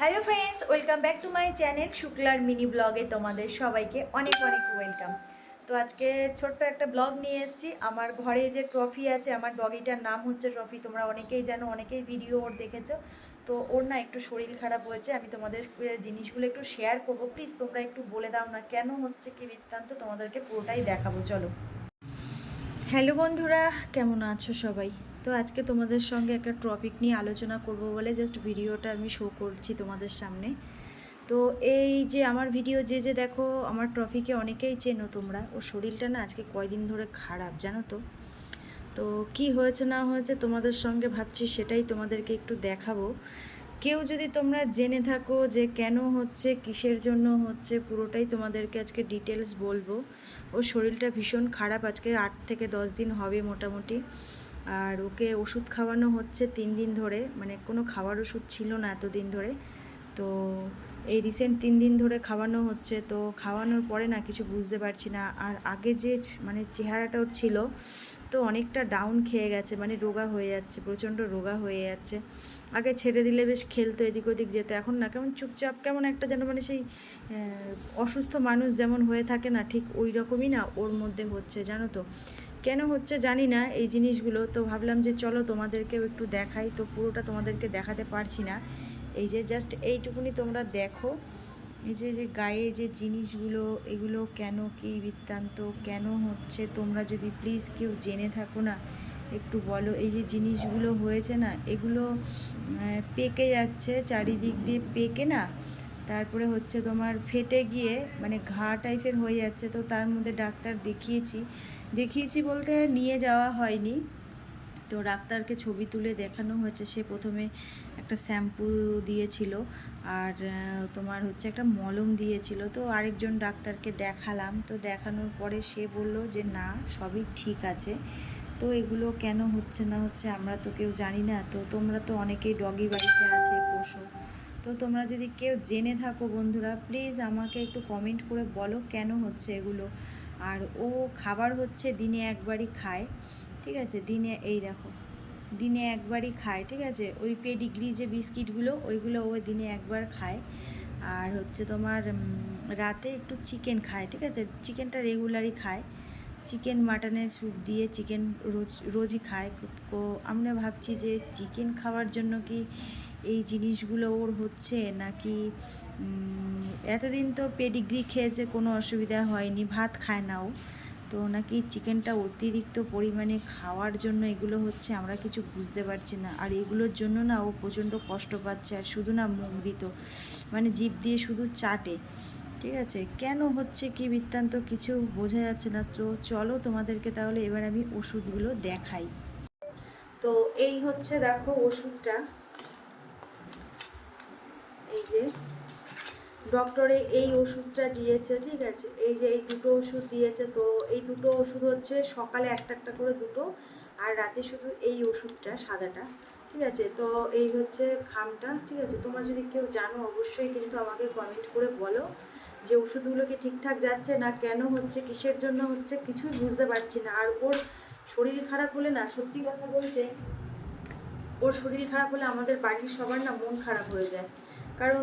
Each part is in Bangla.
Hello friends welcome back to my channel শুক্লার mini ব্লগে তোমাদের সবাইকে অনেক অনেক ওয়েলকাম তো আজকে ছোট্ট একটা ব্লগ নিয়ে এসেছি। আমার ঘরে যে ট্রফি আছে, আমার ডগিটার নাম হচ্ছে ট্রফি তোমরা অনেকেই জানো, অনেকেই ভিডিও ওর দেখেছ। তো ওর না একটু শরীর খারাপ হয়েছে। আমি তোমাদের জিনিসগুলো একটু শেয়ার করব। প্লিজ তোমরা একটু বলে দাও না কেন হচ্ছে কি বৃত্তান্ত? তোমাদেরকে পুরোটাই দেখাবো। চলো। হ্যালো বন্ধুরা, কেমন আছো সবাই? তো আজকে তোমাদের সঙ্গে একটা টপিক নিয়ে আলোচনা করব বলে জাস্ট ভিডিওটা আমি শো করছি তোমাদের সামনে। তো এই যে আমার ভিডিও যে যে দেখো, আমার ট্রফিকে অনেকেই চেনো তোমরা। ও শরীরটা না আজকে কয়দিন ধরে খারাপ, জানো তো? তো কি হয়েছে না হয়েছে তোমাদের সঙ্গে ভাবছি সেটাই তোমাদেরকে একটু দেখাবো। কেউ যদি তোমরা জেনে থাকো যে কেন হচ্ছে, কিসের জন্য হচ্ছে, পুরোটাই তোমাদেরকে আজকে ডিটেলস বলব। ওর শরীরটা ভীষণ খারাপ, আজকে আট থেকে দশ দিন হবে মোটামুটি। আর ওকে ওষুধ খাওয়ানো হচ্ছে তিন দিন ধরে মানে কোনো খাওয়ার ওষুধ ছিল না এতদিন ধরে। তো এই রিসেন্ট তিন দিন ধরে খাওয়ানো হচ্ছে, তো খাওয়ানোর পরে না কিছু বুঝতে পারছি না। আর আগে যে মানে চেহারাটা ওর ছিল, তো অনেকটা ডাউন খেয়ে গেছে মানে রোগা হয়ে যাচ্ছে, প্রচণ্ড রোগা হয়ে যাচ্ছে। আগে ছেড়ে দিলে বেশ খেলতো এদিক ওদিক যেত, এখন না কেমন চুপচাপ, কেমন একটা যেন মানে সেই অসুস্থ মানুষ যেমন হয়ে থাকে না, ঠিক ওই রকমই না ওর মধ্যে হচ্ছে, জানো তো। কেন হচ্ছে জানি না এই জিনিসগুলো, তো ভাবলাম যে চলো তোমাদেরকেও একটু দেখাই, তো পুরোটা তোমাদেরকে দেখাতে পারছি না। এই যে জাস্ট এইটুকুনি তোমরা দেখো। এই যে যে গায়ে যে জিনিসগুলো, এগুলো কেন কী বৃত্তান্ত, কেন হচ্ছে? তোমরা যদি প্লিজ কেউ জেনে থাকো না, একটু বলো। এই যে জিনিসগুলো হয়েছে না, এগুলো পেকে যাচ্ছে চারিদিক দিয়ে, পেকে না? তারপরে হচ্ছে তোমার ফেটে গিয়ে মানে ঘা টাইপের হয়ে যাচ্ছে। তো তার মধ্যে ডাক্তার দেখিয়েছি। দেখিয়েছি বলতে নিয়ে যাওয়া হয়নি। তো ডাক্তারকে ছবি তুলে দেখানো হয়েছে। সে প্রথমে একটা শ্যাম্পু দিয়েছিল আর তোমার হচ্ছে একটা মলম দিয়েছিল। তো আরেকজন ডাক্তারকে দেখালাম। তো দেখানোর পরে সে বলল যে, না, সবই ঠিক আছে। তো এগুলো কেন হচ্ছে না হচ্ছে আমরা তো কেউ জানি না। তো তোমরা তো অনেকেই ডগি বাড়িতে আছে পশু তো তোমরা যদি কেউ জেনে থাকো বন্ধুরা, প্লিজ আমাকে একটু কমেন্ট করে বলো কেন হচ্ছে এগুলো। আর ও খাবার হচ্ছে দিনে একবারই খায়। ঠিক আছে, দিনে এই দেখো, দিনে একবারই খায়, ঠিক আছে? ওই পেডিগ্রি যে বিস্কিটগুলো, ওইগুলো ও দিনে একবার খায়। আর হচ্ছে তোমার রাতে একটু চিকেন খায়, ঠিক আছে? চিকেনটা রেগুলারই খায়। চিকেন মাটনের স্যুপ দিয়ে চিকেন রোজ, রোজই খায়। তো আমরা ভাবছি যে চিকেন খাওয়ার জন্য কি এই জিনিসগুলো ওর হচ্ছে নাকি এতদিন তো পেডিগ্রি খেয়েছে, কোনো অসুবিধা হয়নি, ভাত খায় না ও। তো নাকি চিকেনটা অতিরিক্ত পরিমাণে খাওয়ার জন্য এগুলো হচ্ছে আমরা কিছু বুঝতে পারছি না। আর এগুলোর জন্য না ও প্রচণ্ড কষ্ট পাচ্ছে আর শুধু না মুখ দিত। মানে জিভ দিয়ে শুধু চাটে। ঠিক আছে? কেন হচ্ছে কি বৃত্তান্ত কিছু বোঝা যাচ্ছে না। তো চলো তোমাদেরকে তাহলে এবার আমি ওষুধগুলো দেখাই। তো এই হচ্ছে দেখো ওষুধটা। এই যে ডক্টরে এই ওষুধটা দিয়েছে, ঠিক আছে? এই যে এই দুটো ওষুধ দিয়েছে, তো এই দুটো ওষুধ হচ্ছে সকালে একটা একটা করে দুটো আর রাতে শুধু এই ওষুধটা, সাদাটা, ঠিক আছে? তো এই হচ্ছে খামটা, ঠিক আছে? তোমরা যদি কেউ জানো, অবশ্যই কিন্তু আমাকে কমেন্ট করে বলো যে ওষুধগুলো কি ঠিকঠাক যাচ্ছে না কেন হচ্ছে, কিসের জন্য হচ্ছে, কিছুই বুঝতে পারছি না। আর ওর শরীর খারাপ হলে না, সত্যি কথা বলতে, ওর শরীর খারাপ হলে আমাদের বাড়ির সবার না মন খারাপ হয়ে যায়। কারণ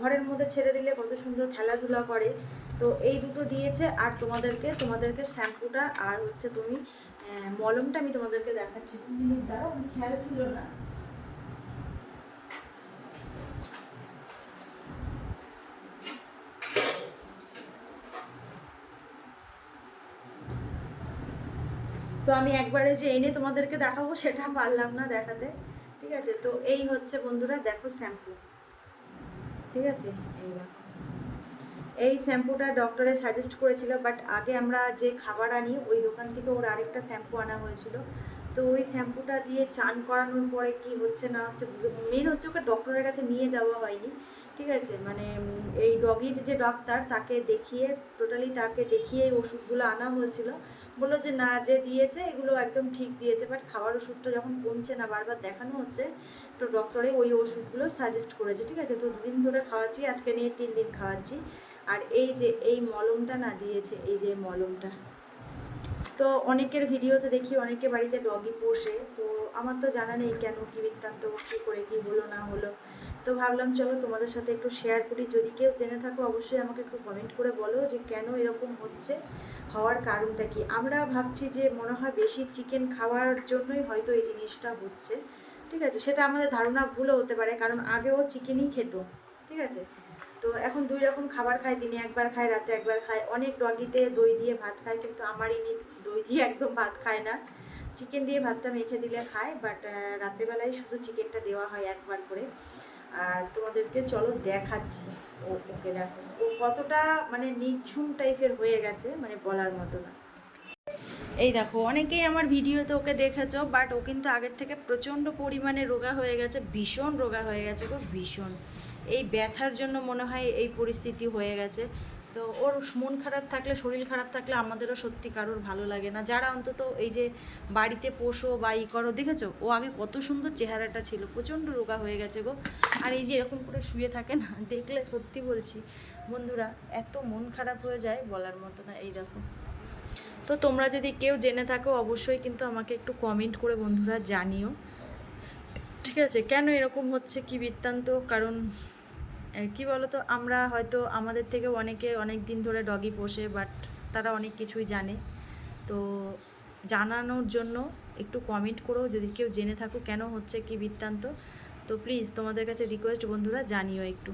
ঘরের মধ্যে ছেড়ে দিলে কত সুন্দর খেলাধুলা করে। তো এই দুটো দিয়েছে, আর তোমাদেরকে তোমাদেরকে শ্যাম্পুটা আর হচ্ছে তুমি মলমটা আমি তোমাদেরকে দেখাচ্ছি। খেয়াল ছিল না। তো আমি একবারে যে এনে তোমাদেরকে দেখাবো, সেটা পারলাম না দেখাতে। ঠিক আছে, তো এই হচ্ছে বন্ধুরা, দেখো শ্যাম্পু। ঠিক আছে? এই শ্যাম্পুটা ডক্টরে সাজেস্ট করেছিল বাট আগে আমরা যে খাবার আনি, ওই দোকান থেকে ওর আরেকটা শ্যাম্পু আনা হয়েছিল। তো ওই শ্যাম্পুটা দিয়ে চান করানোর পরে কি হচ্ছে না হচ্ছে মেন হচ্ছে ওকে ডক্টরের কাছে নিয়ে যাওয়া হয়নি, ঠিক আছে? মানে এই ডগির যে ডাক্তার তাকে দেখিয়ে টোটালি তাকে দেখিয়ে এই ওষুধগুলো আনা হয়েছিল। বলল যে, না, যে দিয়েছে, এগুলো একদম ঠিক দিয়েছে বাট খাওয়ার ওষুধটা যখন কমছে না, বারবার দেখানো হচ্ছে, তো ডক্টরে ওই ওষুধগুলো সাজেস্ট করেছে, ঠিক আছে? তো দুদিন ধরে খাওয়াচ্ছি, আজকে নিয়ে তিন দিন খাওয়াচ্ছি। আর এই যে, এই মলমটা না দিয়েছে, এই যে মলমটা। তো অনেকের ভিডিওতে দেখি অনেকে বাড়িতে ডগি পোষে। তো আমার তো জানা নেই কেন কী বৃত্তান্ত, কী করে, কী হলো, না হলো। তো ভাবলাম চলো তোমাদের সাথে একটু শেয়ার করি। যদি কেউ জেনে থাকো, অবশ্যই আমাকে একটু কমেন্ট করে বলো যে কেন এরকম হচ্ছে, হওয়ার কারণটা কি? আমরা ভাবছি যে মনে হয় বেশি চিকেন খাওয়ার জন্যই হয়তো এই জিনিসটা হচ্ছে। ঠিক আছে? সেটা আমাদের ধারণা ভুলও হতে পারে, কারণ আগেও চিকেনই খেত। ঠিক আছে? তো এখন দুই রকম খাবার খায় দিনে একবার খায় রাতে একবার খায় অনেক ডগিতে দই দিয়ে ভাত খায় কিন্তু আমার ইনি দই দিয়ে একদম ভাত খায় না। চিকেন দিয়ে ভাতটা মেখে দিলে খায় বাট রাতেবেলায় শুধু চিকেনটা দেওয়া হয় একবার করে। আর তোমাদেরকে চলো দেখাচ্ছি। ও, ওকে দেখো। ও কতটা মানে নিঝুম টাইপের হয়ে গেছে মানে বলার মতো না। এই দেখো, অনেকেই আমার ভিডিওতে ওকে দেখেছ বাট ও কিন্তু আগের থেকে প্রচণ্ড পরিমাণে রোগা হয়ে গেছে, ভীষণ রোগা হয়ে গেছে গো, ভীষণ। এই ব্যথার জন্য মনে হয় এই পরিস্থিতি হয়ে গেছে। তো ওর মন খারাপ থাকলে, শরীর খারাপ থাকলে আমাদেরও সত্যি কারোর ভালো লাগে না। যারা অন্তত এই যে বাড়িতে পোষো বা ই করো, দেখেছ? ও আগে কত সুন্দর চেহারাটা ছিল, প্রচণ্ড রোগা হয়ে গেছে গো। আর এই যে এরকম করে শুয়ে থাকে না, দেখলে সত্যি বলছি। বন্ধুরা, এত মন খারাপ হয়ে যায় বলার মতো না এই দেখো তো তোমরা যদি কেউ জেনে থাকো, অবশ্যই কিন্তু আমাকে একটু কমেন্ট করে বন্ধুরা জানিও। ঠিক আছে, কেন এরকম হচ্ছে? কি বৃত্তান্ত? কারণ কি বলতো? আমরা হয়তো আমাদের থেকে অনেকে অনেক দিন ধরে ডগি পোষে বাট তারা অনেক কিছুই জানে। তো জানানোর জন্য একটু কমেন্ট করো, যদি কেউ জেনে থাকো কেন হচ্ছে কি বৃত্তান্ত। তো প্লিজ তোমাদের কাছে রিকোয়েস্ট বন্ধুরা জানিও একটু।